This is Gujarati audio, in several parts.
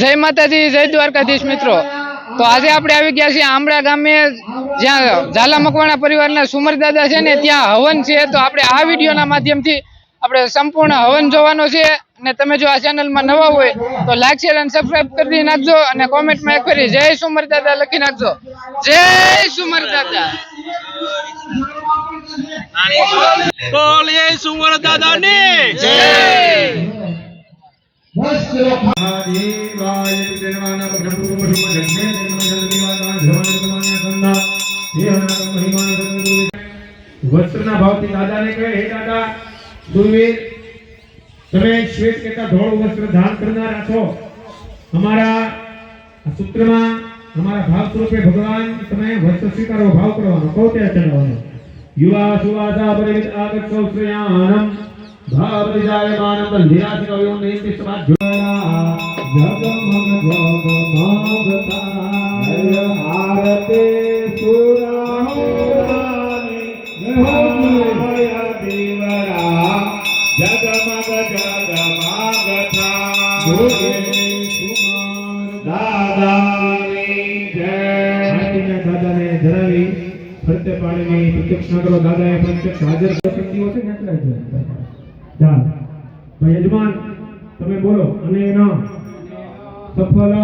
જય માતાજી જય દ્વારકાધીશ મિત્રો. તો આજે આપણે આવી ગયા છીએ આમળા ગામે જ્યાં ઝાલા મકવાણા પરિવારના સુમર દાદા છે ને ત્યાં હવન છે. તો આપણે આ વિડીયોના માધ્યમથી આપણે સંપૂર્ણ હવન જોવાનો છે. અને તમે જો આ ચેનલમાં નવા હોય તો લાઈક શેર અને સબસ્ક્રાઈબ કરી નાખજો. અને કોમેન્ટમાં એક ફરી જય સુમર દાદા લખી નાખજો. જય સુમર દાદા. બોલીએ સુવર દાદાની. જય. ધારણ કરનારા છો. અમારા ભાવ સ્વરૂપે ભગવાન તમે વસ્ત્ર સ્વીકારો ભાવ કરવાનો કહો ત્યાં ચલાવવાનો યુવા સુવાસા પરિમિત આગચ્છો શ્રેયાનમ બંધિરાસિ કવિયો નિયતિ સમાજ જગમગ જગમગતા આરતે સુરાહોરાની જય દેવરા જગમગ જગમગતા બોલે કુમાર દાદાની જય હાથીના દાદાને ધરાવી ફરતે પાડીને પ્રત્યક્ષ નગરો દાદાએ પ્રત્યક્ષ હાજર શક્તિઓ છે એટલે ચાલ ભાઈ યજમાન, તમે બોલો, અને એના સફલ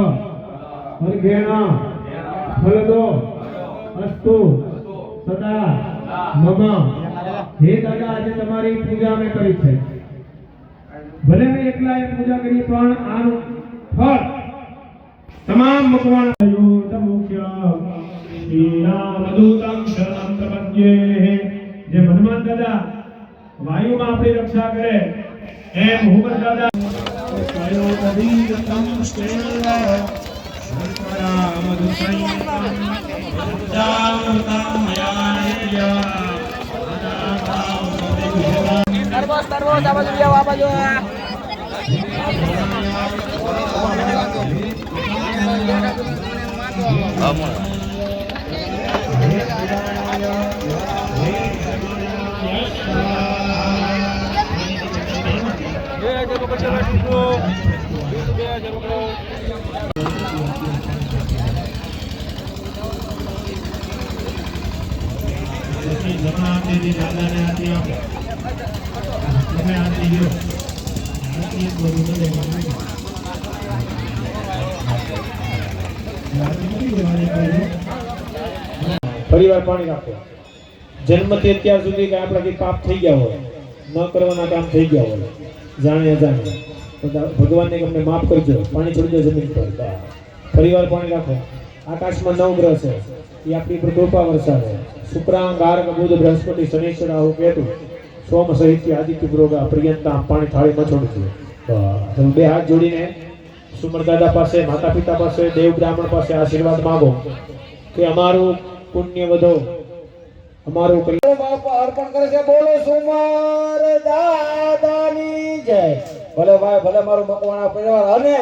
અર્ઘેણ ફલદો અસ્તુ, સદા, મમ. હે દાદા, આજે તમારી પૂજા મેં કરી છે. ભલે મેં એકલા એ પૂજા કરી, પણ આનું ફળ તમામ ભગવાન મુખ્ય જે હનુમાન દાદા વાયુમાં આપણી રક્ષા કરે એમ હુમર દાદા કયો કદીરતમ સ્તેવ શંકરામદુસંયતમ જામૃતમ મયાય પછી જમણાથી દાદાને આરતી આપો તમે આરતી લ્યો ફરીવાર પાણી રાખો. જન્મથી અત્યાર સુધી કે આપણાથી પાપ થઈ ગયા હોય, ન કરવાના કામ થઈ ગયા હોય, જાણે અજાણે. ભગવાનને કે અમને માફ કરજો, પાણી છોડી જમીન પર. પરિવાર પાણી રાખો. આકાશમાં નવ ગ્રહ છે. એ આપણી પર કૃપા વરસાવે. શુક્રાંગ ગાર્ગ બુધ, બૃહસ્પતિ શનિશ્વર આવું કેતુ. સોમ સહિત આદિત્ય પુરોગા પ્રિયંતા, પાણી થાળીમાં છોડજો. તમે બે હાથ જોડીને સુમર દાદા પાસે માતા પિતા પાસે, દેવ બ્રાહ્મણ પાસે આશીર્વાદ માંગો કે અમારું પુણ્ય વધો, અમારું અર્પણ કરે છે. બોલો સુમાર દાદાની જય. ભલે ભાઈ, ભલે મારું મકવાણા પરિવાર. અને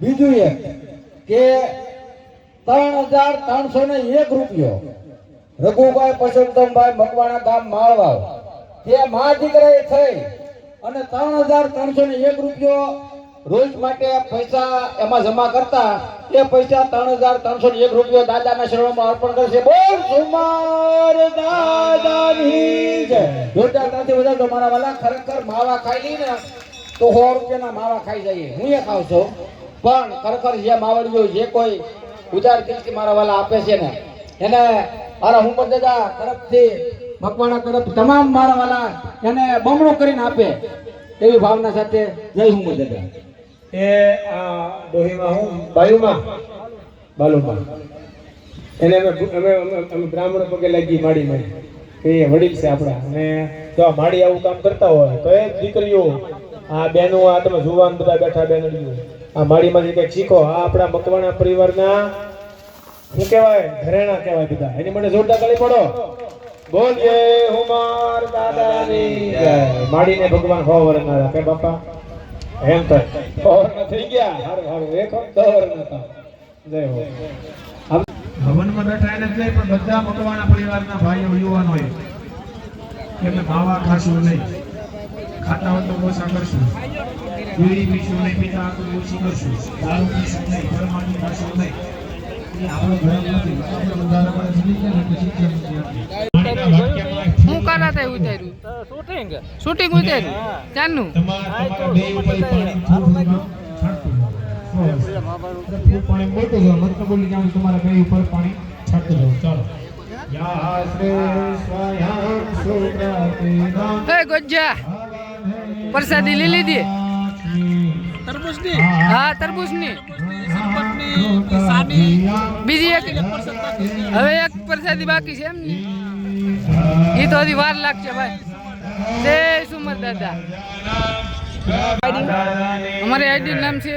બીજું એક કે ત્રણ હજાર ત્રણસો ને એક રૂપિયો રઘુભાઈ પરસોત્તમભાઈ મકવાણા ગામ માળવા તે મા દીકરાએ થઈ અને ત્રણ હજાર ત્રણસો ને એક રૂપિયો રોજ માટે પૈસા એમાં જમા કરતા એ પૈસા ત્રણ હજાર ત્રણસો ને એક રૂપિયો દાદાના શરણમાં અર્પણ કરશે. બોલ સુમાર દાદાની જય. જોરદાર ત્યાંથી બધા તો મારા વાલા ખરેખર માવા ખાઈ લઈ ને તો સો રૂપિયાના માવા ખાઈ જઈએ. હું એ ખાઉં છું. પણ ખરેખર જે માવડીઓ જે કોઈ ઉદાર દિલથી મારા વાલા આપે છે ને, એને મારા હું પણ દાદા તરફથી મકવાણા તરફ તમામ મારા વાલા એને બમણો કરીને આપે. એવી ભાવના સાથે જય હું દાદા એ આ ડોહીમાં હું બાયુમાં. બાલુમાં. એને અમે અમે અમે- બ્રાહ્મણ પગે લાગી માડીમાં કે એ વડીલ છે આપણા. અને જો આ માડી આવું કામ કરતા હોય તો એ દીકરીઓ આ બેનો આ તમે જુવાન બધા બેઠા બેનડીઓ આ માડીમાંથી કંઈક શીખો. આ આપણા મકવાણા પરિવારના શું કહેવાય? ઘરેણા કહેવાય બધા. એની મને જોરદાર કરી પડો. બોલીએ હુમાર દાદાની જય. માડીને ભગવાન હો વરનારા. કે બાપા, એમ થાય પવન થઈ ગયા. હારું હારું એક દોર નતા જય હો. ભવનમાં બેઠા એને જ નહીં પણ બધા મકવાણા પરિવારના ભાઈઓ યુવાનોએ કે અમે માવા ખાશું નહીં. ખાતા હોય તો ઓછા કરશું. બીડી પીશું નહીં, પિતા તો ઓછી કરશું. દારૂ પીશું નહીં પરમાણુ ખાશું નહીં. આપણો ધર્મ નથી. આપણે બંધારણમાં સમજી ગયા પછી શિક્ષણ નથી આપી. પાણીના વાક્યમાં કરાતા ઉતાર્યું. શૂટિંગ? શૂટિંગ ઉતાર્યું. ચાલનું તમારા તમારા બે ઉપર પાણી મોટું જાઓ મતલબ બોલી જાઓ તમારા બે ઉપર પાણી છાંટતું જાઓ ચાલો. યા શ્રી સ્વયં સુપ્રતિદા હે ગોજા પ્રસાદી લઈ લીધી. તરબૂચની? હા તરબૂચની. બીજી એક. હવે એક પ્રસાદી બાકી છે એમ ને એ તો હજી વાર લાગશે ભાઈ. જય સુમર દાદા. અમારી આઈડી નામ છે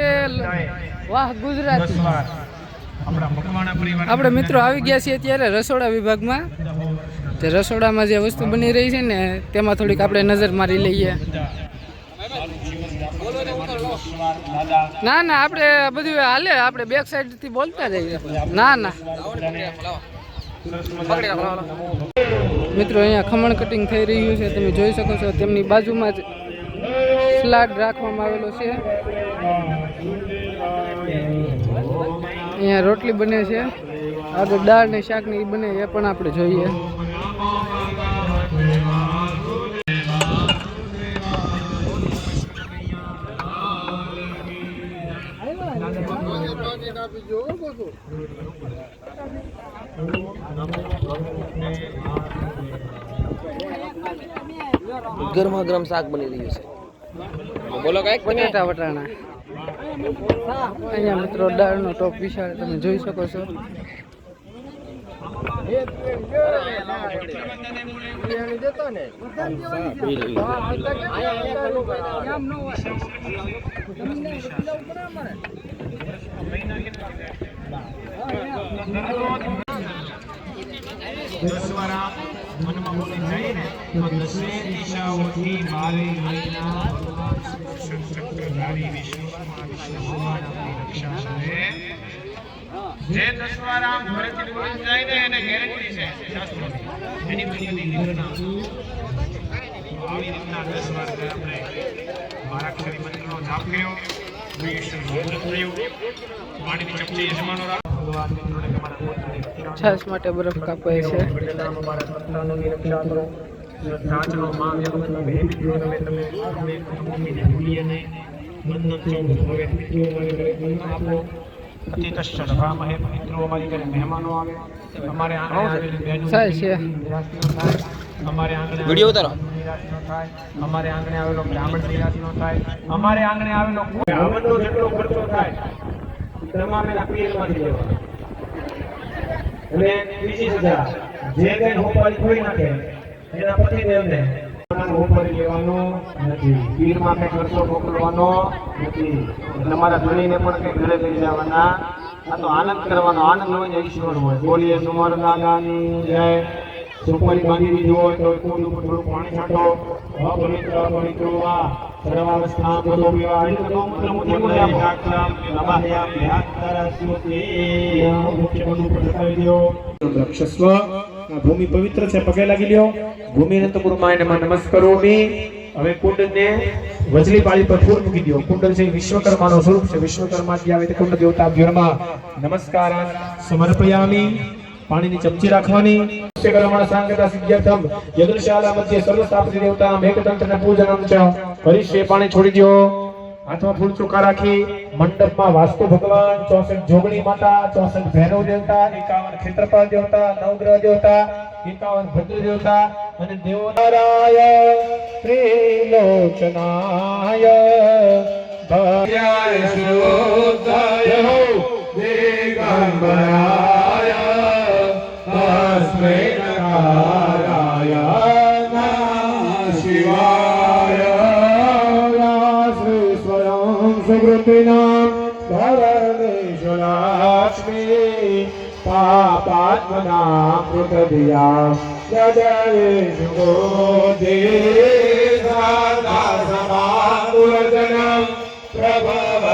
વાહ, ગુજરાતી. આપણા મિત્રો આવી ગયા છીએ અત્યારે રસોડા વિભાગમાં. તે રસોડામાં જે વસ્તુ બની રહી છે ને, તેમાં થોડીક આપણે નજર મારી લઈએ. ના ના, આપણે બધું હાલે, આપણે બેક સાઈડથી બોલતા જઈએ ના ના. મિત્રો, અહીંયા ખમણ કટિંગ થઈ રહ્યું છે. તમે જોઈ શકો છો, તેમની બાજુમાં જ સ્લાડ રાખવામાં આવેલો છે. અહીંયા રોટલી બને છે. આગળ દાળ ને શાક ને એ બને, એ પણ આપણે જોઈએ. ગરમા ગરમ શાક બની રહ્યું છે. બોલો કંઈક. બટેટા વટાણા. અહીંયા મિત્રો દાળનો ટોપ વિશાળ તમે જોઈ શકો છો. દસવારા મનમાં બોલી જાય ને તો દસે જે દસવારા ફરીથી બોલી જાય એને એની બધી નિર્ણય. આવી રીતના દસ વાર મંત્રનો જાપ કર્યો. વિષ્ણુ ભોજન થયું પાણીની ચપટી યજમાનો રાખ છાશ માટે બરફ કાપાય છે. અમારી આવે અમારે આંગણે આવેલી બહેનો થાય નિરાશ ન થાય અમારે આંગણે વીડિયો ઉતારો. નિરાશ ન થાય અમારે આંગણે આવેલો બ્રાહ્મણ નો થાય અમારે આંગણે આવેલો બ્રાહ્મણનો જેટલો ખર્ચો થાય તમામેના પીરમાંથી લેવાનો અને બીજી સજા જે કઈ હોપારી ખોઈ નાખે એના પતિદેવને હોપારી પણ કઈ ઘરે લઈ જવાના આ તો આનંદ કરવાનો આનંદ હોય ઈશ્વર હોય. બોલીએ સુમર દાદાની? જય. સુપારી બાંધી દીધી હોય તો કુંડ પાણી છાંટો અપવિત્ર કુંડ રક્ષસ્વ ભૂમિ પવિત્ર છે પગે લાગી લ્યો ભૂમિ અનંતપુરમાં એને માં નમસ્કરોમી હવે કુંડને વજલી પાળી પર ફૂલ મૂકી દો કુંડ છે વિશ્વકર્માનો સ્વરૂપ છે. વિશ્વકર્મા જે આવે તે કુંડ દેવતા અભ્યર્માં નમસ્કાર, સમર્પયામી. પાણીની ચમચી રાખવાની. કર્મણ સાંગતા સિદ્ધ્યર્થમ યદૃશાલા મધ્ય સર્વસ્થાપતિ દેવતા મેઘતંત્રને પૂજનમ ચ હરીશે પાણી છોડી દો હાથમાં ફૂલ ચોખા રાખી મંડપમાં વાસ્તુ ભગવાન ચોસઠ જોગણી માતા ચોસઠ ભૈરવ દેવતા એકાવન ક્ષેત્રપાલ દેવતા નવગ્રહ દેવતા એકાવન ભદ્ર દેવતા અને દેવો નારાય ત્રિલોચનાય ભવ્યાય શુદ્ધાય દિગંબરાય સ્વયં સુકૃતિનામ ધરણેશ્વરાશ્મી પાપાત્મના કૃતધિયા જડયેશુ ગોધીર્ઘાતા સમાતુરજનમ પ્રભવસ્કરાજા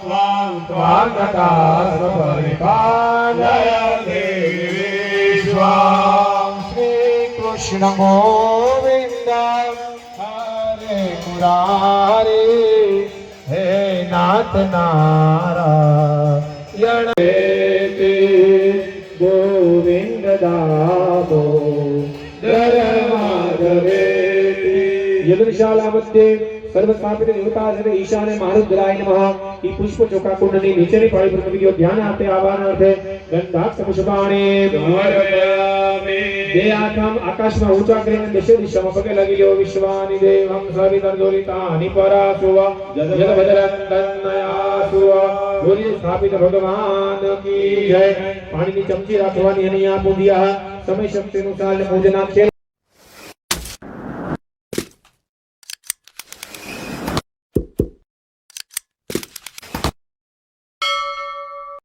ત્વાં ત્વાંગતા સપરિપાલય દેવી મુરારે હે નાથ નારાયણ. તે ગોવિંદ દામો ધર્માધવે યદૃશાલા મધ્યે સર્વસ્થાપિત દેવતાસને ઈશાને મારુદ્રાય નમઃ. ઈ પુષ્પ ચોકા કુંડની નીચેની પાળી પર મૂકી ધ્યાન આપે આવાનાર્થે ગંધાક્ષ પુષ્પાણે બે આથમ આકાશમાં ઊંચા કરીને દશે દિશામાં પગે લાગી લ્યો વિશ્વાની દેવમ સવિતર્જોલિતાની પરાસુવા સુવા બોલીએ સ્થાપિત ભગવાન કી જય. પાણીની ચમચી રાખવાની અને પૂજ્યા સમય શક્તિ અનુસાર પૂજન આપશે